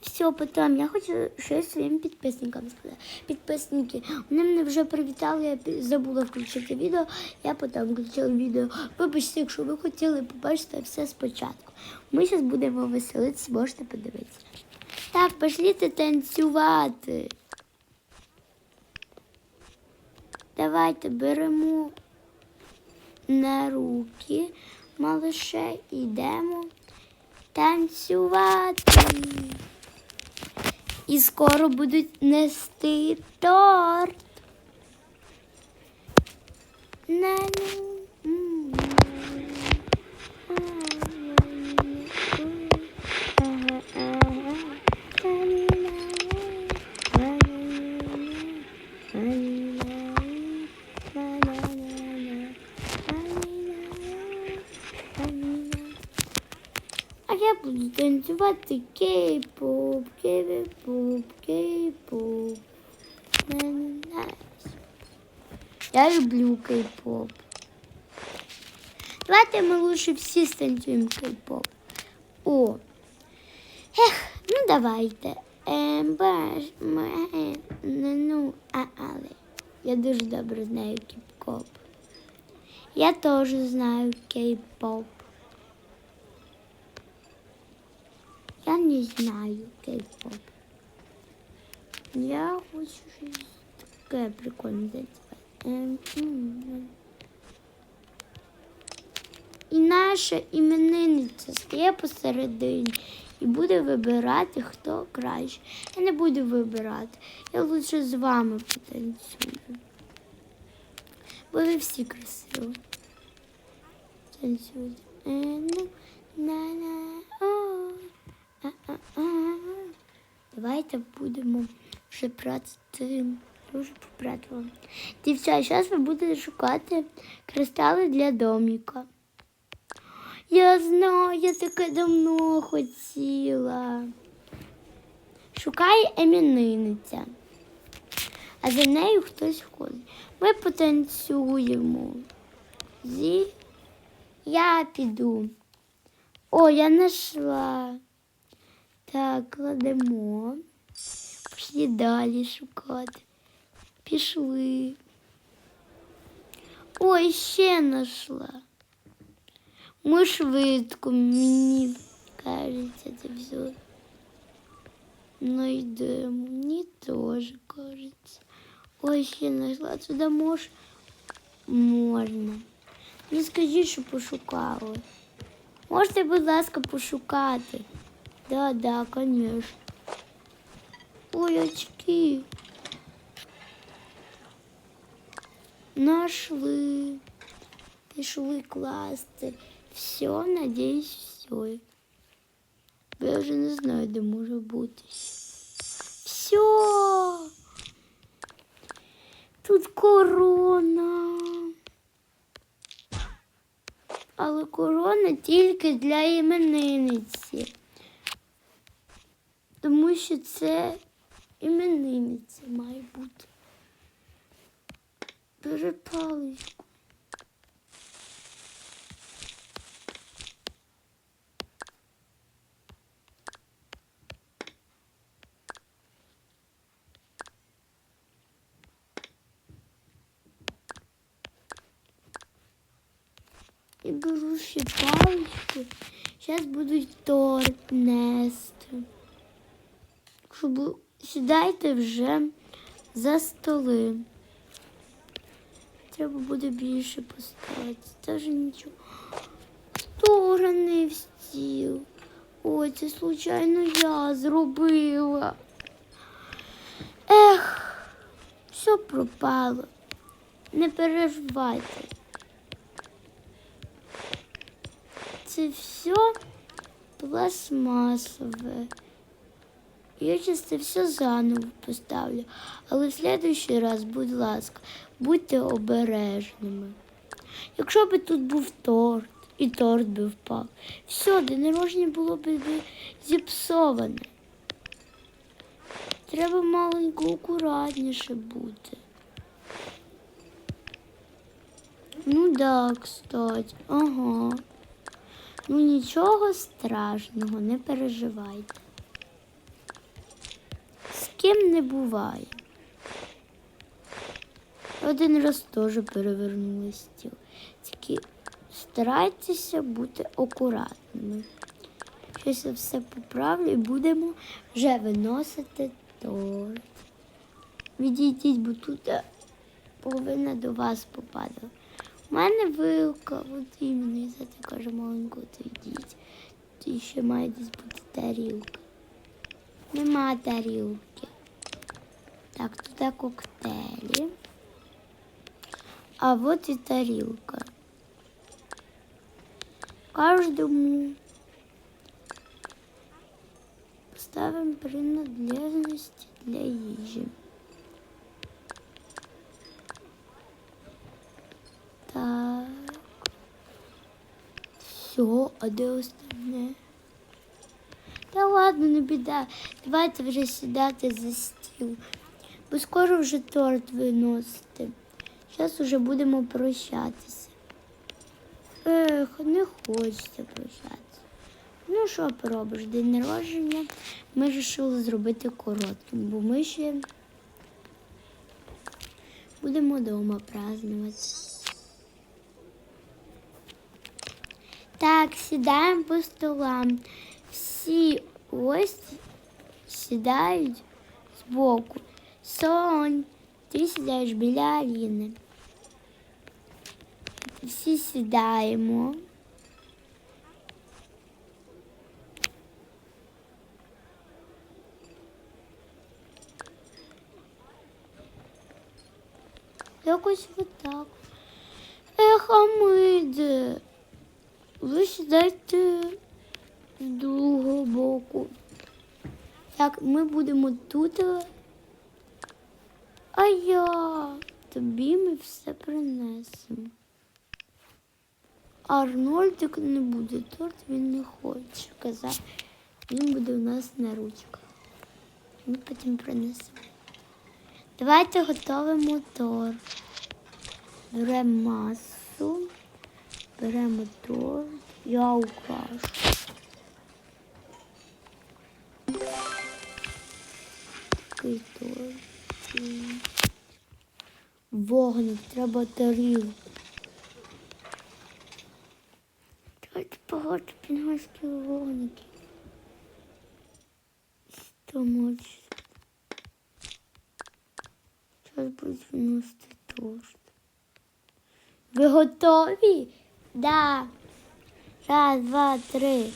Все, потім я хочу щось своїм підписникам сказати. Підписники, вони мене вже привітали, я забула включити відео, я потім включила відео. Вибачте, якщо ви хотіли побачити все спочатку. Ми зараз будемо веселитися, можете подивитися. Так, пошліте танцювати. Давайте беремо на руки малише і йдемо танцювати. І скоро будуть нести торт. На-ну. М. Ага, ага. А я буду танцювати кей-поп, кей-поп, кей-поп. Я люблю кей-поп. Давайте ми лучше всі станцюємо кей-поп. О. Ех, ну давайте. Баш, ну, а, але. Я дуже добре знаю кей-поп. Я теж знаю кей-поп. Я не знаю кей-поп. Я хочу щось таке прикольне. Ем, І наша іменинниця стає посередині і буде вибирати, хто краще. Я не буду вибирати. Я лише з вами потанцюю. Бо ви всі красиві. Танцюйте. Е, ну, на-на, о, а-а-а. Давайте будемо вже прати. Дуже попратила. Дівчата, зараз ви будете шукати кристали для доміка. Я знаю, я таке давно хотіла. Шукає емінинниця. А за нею хтось ходить. Ми потанцюємо. Зі я піду. О, я знайшла. Так, кладемо. Пішли далі шукати. Пішли. Ой, ще знайшла. Ми швидко, мені кажеться, це все. Найдемо. Мені теж кажеться. Ой, ще знайшла. Сюди мож... можна. Не скажіть, що пошукали. Можете, будь ласка, пошукати. Да, да, конечно. Ой, очки. Нашли. Пішли класти. Все, надіюсь, все. Я вже не знаю, де може бути. Все. Тут корона. Але корона тільки для іменинниці. Тому що це іменинниця має бути. Бери паличку. І беру ще паличку. Зараз будуть торт нести. Щоб сідайте вже за столи. Треба буде більше поставити. Це вже нічого. Сторони в стіл. Ой, це случайно я зробила. Ех, все пропало. Не переживайте. Це все пластмасове. Я це все заново поставлю. Але в следующий раз, будь ласка, будьте обережними. Якщо б тут був торт, і торт би впав, все, день народження було б зіпсоване. Треба маленько акуратніше бути. Ну да, кстати, ага. Ну нічого страшного, не переживайте. Таким не буває. Один раз теж перевернули стіл. Тільки старайтеся бути акуратними. Щось я все поправлю і будемо вже виносити торт. Відійдіть, бо тут е, половина до вас попадала. У мене вилка, от іменно, і за це каже маленько, то йдіть. Тут ще має десь бути тарілка. Нема тарілки. Так, тут коктейлі. А от і тарілка. Кожному поставимо принадлежності для їжі. Так. Все, а де остальне? Та ладно, не біда. Давайте вже сідати за стіл. Бо скоро вже торт виносити. Зараз уже будемо прощатися. Ех, не хочеться прощатися. Ну, що поробиш? День народження ми вирішили зробити коротким, бо ми ще будемо вдома празднувати. Так, сідаємо по столам. Всі гості сідають збоку. Сонь, ти сідаєш біля Аліни. Всі сідаємо. Якось отак. Ех, а ми? Ви сідайте з другого боку. Так, ми будемо тут. А я тобі ми все принесемо. Арнольдик не буде торт, він не хоче казав. Він буде у нас на ручках. Ми потім принесемо. Давайте готовимо торт. Беремо масу, беремо торт, я украшу. Такий торт. Вогник, треба тарілку. Давайте багато пінгальських вогників. Зараз будуть виносити торт. Ви готові? Да. Раз, два, три.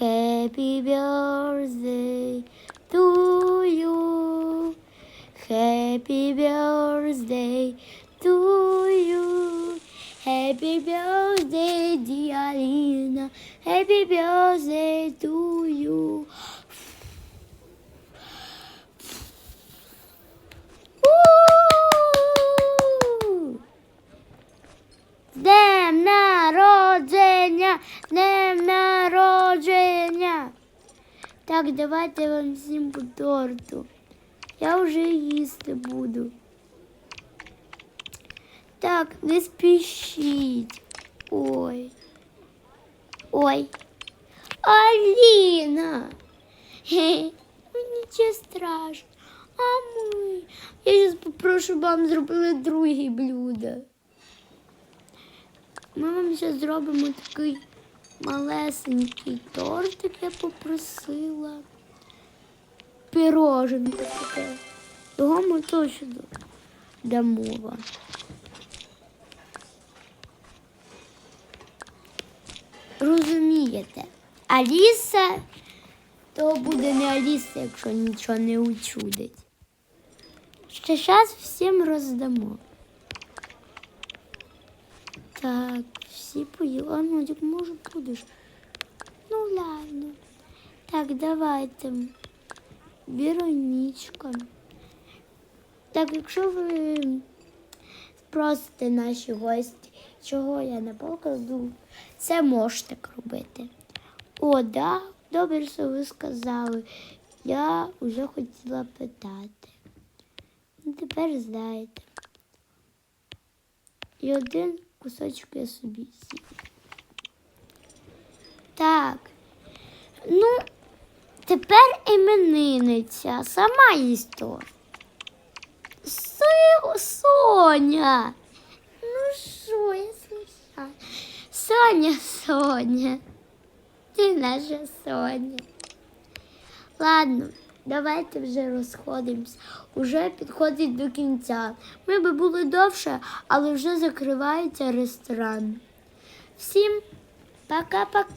Happy birthday to you. Happy birthday to you. Happy birthday, dear Lina. Happy birthday to you. У! З Днем народження! З Днем народження! Так, давайте вам всім по торту. Я вже їсти буду. Так, не спішіть. Ой. Ой. Аліна. Хе, ну нічого страшного. А ми. Я зараз попрошу вам зробили друге блюдо. Ми вам зараз зробимо такий малесенький тортик, я попросила. Пироженка таке. Його ми точно дамо вам. Розумієте, Аліса то буде не Аліса, якщо нічого не учудить. Ще зараз всім роздамо. Так, всі поїли. А ну, як може? Ну ладно. Так, давайте. Віронічка. Так, якщо ви спросите наші гості, чого я не покладу, це можете робити. О, да, добре, що ви сказали. Я вже хотіла питати. Ну, тепер знаєте. І один кусочок я собі з'їв. Так. Ну, Тепер іменинниця, сама їсть торт. Соня. Ну що, я смішаю. Соня, Соня. Ти наша Соня. Ладно, давайте вже розходимось. Уже підходить до кінця. Ми би були довше, але вже закривається ресторан. Всім пока-пока.